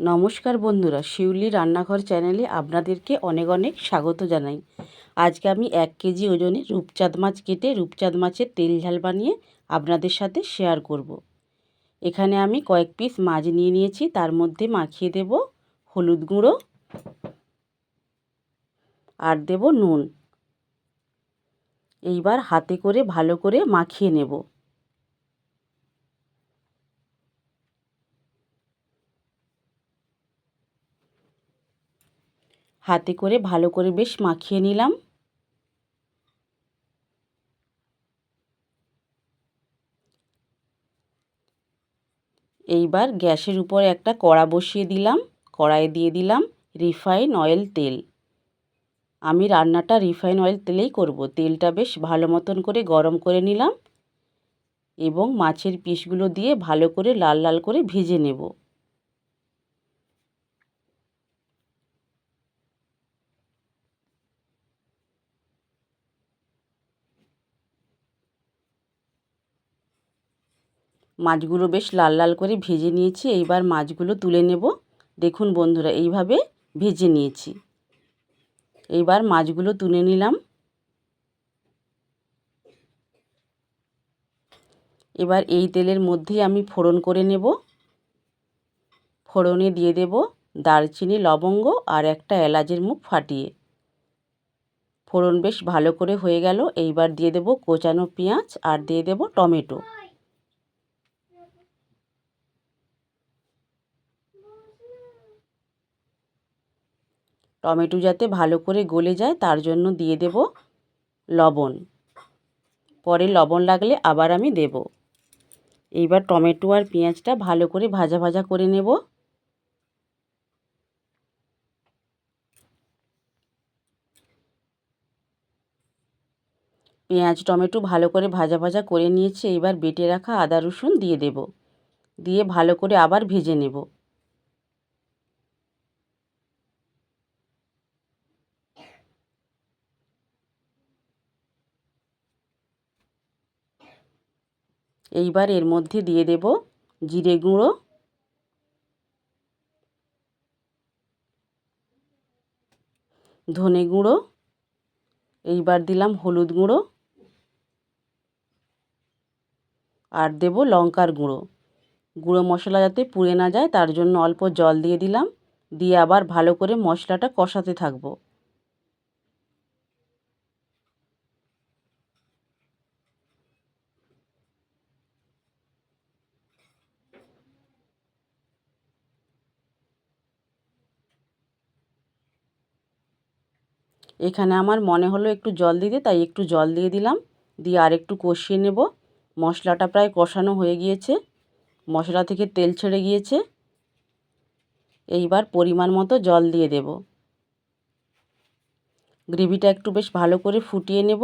নমস্কার বন্ধুরা, শিউলি রান্নাঘর চ্যানেলে আপনাদেরকে অনেক অনেক স্বাগত জানাই। আজকে আমি এক কেজি ওজনে রূপচাঁদ মাছ কেটে রূপচাঁদ মাছের তেল ঝাল বানিয়ে আপনাদের সাথে শেয়ার করব। এখানে আমি কয়েক পিস মাছ নিয়ে নিয়েছি, তার মধ্যে মাখিয়ে দেব হলুদ গুঁড়ো আর দেব নুন। এইবার হাতে করে ভালো করে মাখিয়ে নেব। হাতে করে ভালো করে বেশ মাখিয়ে নিলাম। এইবার গ্যাসের উপর একটা কড়া বসিয়ে দিলাম, কড়াইয়ে দিয়ে দিলাম রিফাইন অয়েল তেল। আমি রান্নাটা রিফাইন অয়েল তেলেই করব, তেলটা বেশ ভালো মতন করে গরম করে নিলাম এবং মাছের পিসগুলো দিয়ে ভালো করে লাল লাল করে ভেজে নেব। মাছগুলো বেশ লাল লাল করে ভেজে নিয়েছি। এইবার মাছগুলো তুলে নেব। দেখুন বন্ধুরা, এইভাবে ভেজে নিয়েছি। এইবার মাছগুলো তুলে নিলাম। এবার এই তেলের মধ্যেই আমি ফোড়ন করে নেব। ফোড়নে দিয়ে দেব দারচিনি, লবঙ্গ আর একটা এলাচের মুখ ফাটিয়ে। ফোড়ন বেশ ভালো করে হয়ে গেল। এইবার দিয়ে দেব কোচানো পেঁয়াজ আর দিয়ে দেব টমেটো। টমেটো যাতে ভালো করে গলে যায়, তার জন্য দিয়ে দেব লবণ। পরে লবণ লাগলে আবার আমি দেব। এইবার টমেটো আর পেঁয়াজটা ভালো করে ভাজা ভাজা করে নেব। পেঁয়াজ, টমেটো ভালো করে ভাজা ভাজা করে নিয়েছি, এইবার বেটে রাখা আদা রসুন দিয়ে দেব। দিয়ে ভালো করে আবার ভেজে নেব। এইবার এর মধ্যে দিয়ে দেব জিরে গুঁড়ো। ধনে গুঁড়ো। এইবার দিলাম হলুদ গুঁড়ো। আর দেব লঙ্কার গুঁড়ো। গুঁড়ো মশলা যাতে পুড়ে না যায়, তার জন্য অল্প জল দিয়ে দিলাম। দিয়ে আবার ভালো করে মশলাটা কষাতে থাকব। এখানে আমার মনে হলো একটু জল দিতে তাই একটু জল দিয়ে দিলাম। দিয়ে আর একটু কষিয়ে নেব। মশলাটা প্রায় কষানো হয়ে গিয়েছে। মশলা থেকে তেল ছেড়ে গিয়েছে। এইবার পরিমাণ মতো জল দিয়ে দেব। গ্রেভিটা একটু বেশ ভালো করে ফুটিয়ে নেব।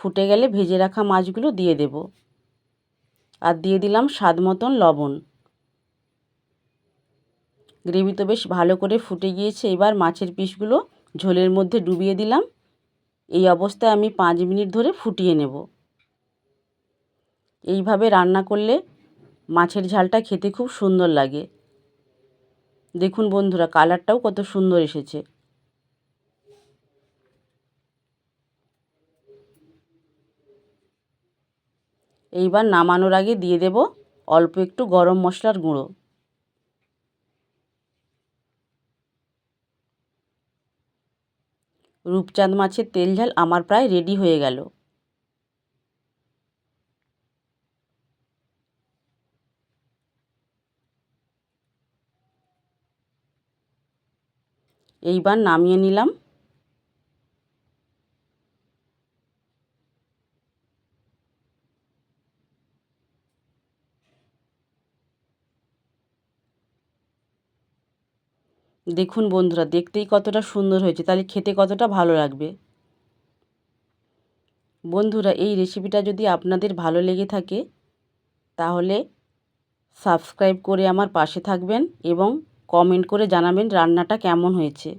ফুটে গেলে ভেজে রাখা মাছগুলো দিয়ে দেব। আর দিয়ে দিলাম স্বাদ মতন লবণ। গ্রেভি তো বেশ ভালো করে ফুটে গিয়েছে। এবার মাছের পিসগুলো ঝোলের মধ্যে ডুবিয়ে দিলাম। এই অবস্থায় আমি পাঁচ মিনিট ধরে ফুটিয়ে নেব। এইভাবে রান্না করলে মাছের ঝালটা খেতে খুব সুন্দর লাগে। দেখুন বন্ধুরা, কালারটাও কত সুন্দর এসেছে। এইবার নামানোর আগে দিয়ে দেব অল্প একটু গরম মশলার গুঁড়ো। রূপচাঁদ মাছের তেল ঝাল আমার প্রায় রেডি হয়ে গেল। এইবার নামিয়ে নিলাম। দেখুন বন্ধুরা, দেখতেই কতটা সুন্দর হয়েছে। তাহলে খেতে কতটা ভালো লাগবে? বন্ধুরা, এই রেসিপিটা যদি আপনাদের ভালো লেগে থাকে, তাহলে সাবস্ক্রাইব করে আমার পাশে থাকবেন এবং কমেন্ট করে জানাবেন রান্নাটা কেমন হয়েছে।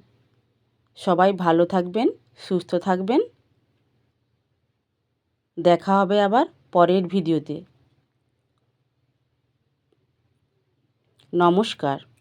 সবাই ভালো থাকবেন, সুস্থ থাকবেন। দেখা হবে আবার পরের ভিডিওতে নমস্কার।